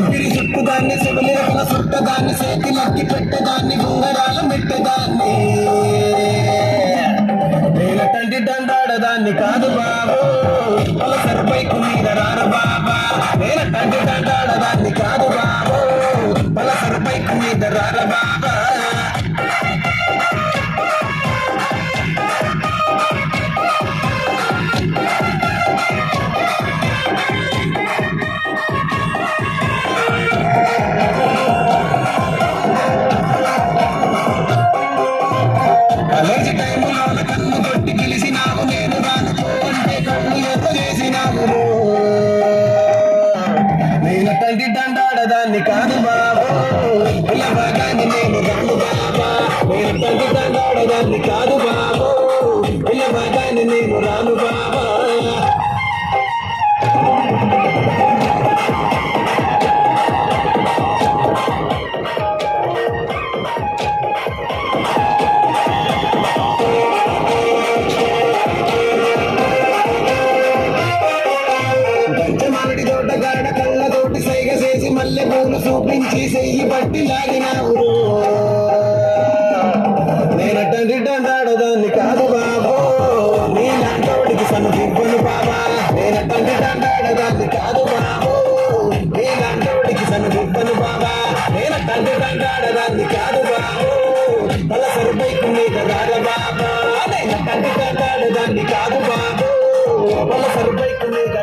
ఊపిరి చుట్టుదాన్ని శివలేఖల చుట్టదాన్ని చేతిలక్కి పెట్టదాన్ని ఉంగరాల మెట్టదాన్ని. నేల తండ్రి దండాడదాన్ని కాదు బాబు. అలా సరిపై కాలేజీ టైములో కన్ను కొట్టి పిలిచినావు నేను రాను అంటే కళ్ళు ఎత్త చేసినావు. నేను తండ్రి దండాడదాన్ని కాదు బాబు. పిల్లబాగాన్ని నేను రాను బాబా. నేను తండ్రి దండాడదాన్ని కాదు బాబు. పిల్లబాగాన్ని నేను రాను బాబా. చేసి చూపించి చెయ్యి పట్టి లాగినావు. నేను తండ్రి దండాడదాన్ని కాదు బాబు. నీ లాంటోడికి సన్నివ్వను బాబా. నేను తండ్రి దండాడదాన్ని కాదు బాబు. నీ లాంటోడికి సన్నివ్వను బాబా. నేను తండ్రి ఆడదాన్ని కాదు బాబు. తలసరి బైకు మీద రాగ బాబా. నేను తండ్రి దండాడదాన్ని కాదు బాబు. తలసరి బైకు మీద